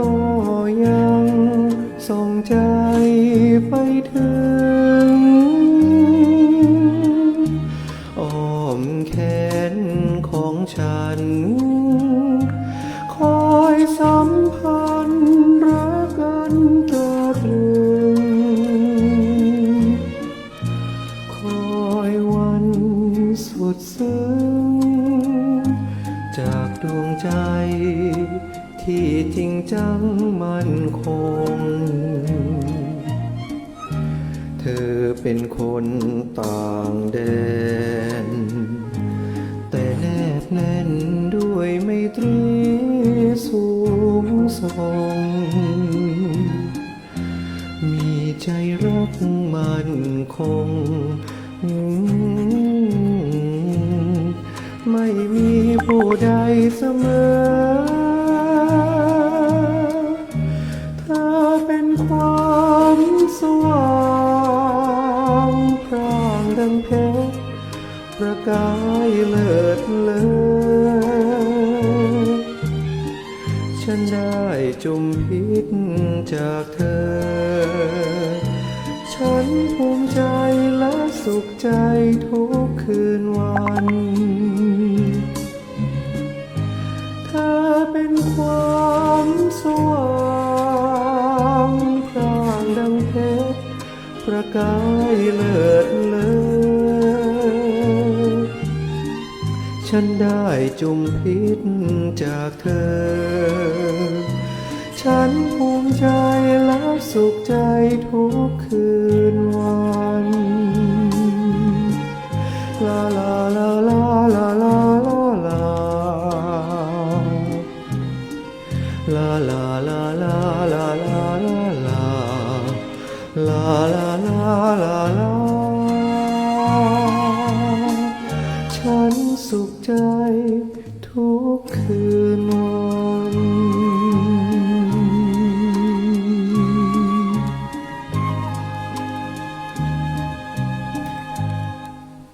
ก็ยังส่งใจไปถึง อ้อมแขนของฉัน ที่จริงจังมั่นคง เธอเป็นคนต่างแดน แต่แนบแน่นด้วยไม่ตรีสูงส่ง มีใจรักมั่นคง ไม่มีผู้ใดเสมอ งดังเพชรประกายเลิศเลอฉันได้จุมพิษจากเธอ ฉันภูมิใจและสุขใจทุกคืนวัน เธอเป็นความสว่างพร่างดังเพชรประกายเลิศเลอ ฉันได้จุมพิษจากเธอ ฉันภูมิใจและสุขใจทุกคืนวันลาลาลาลาลาลาลาลาลาลาลาลาลาลาลาลาลาลา ทุกคืนวัน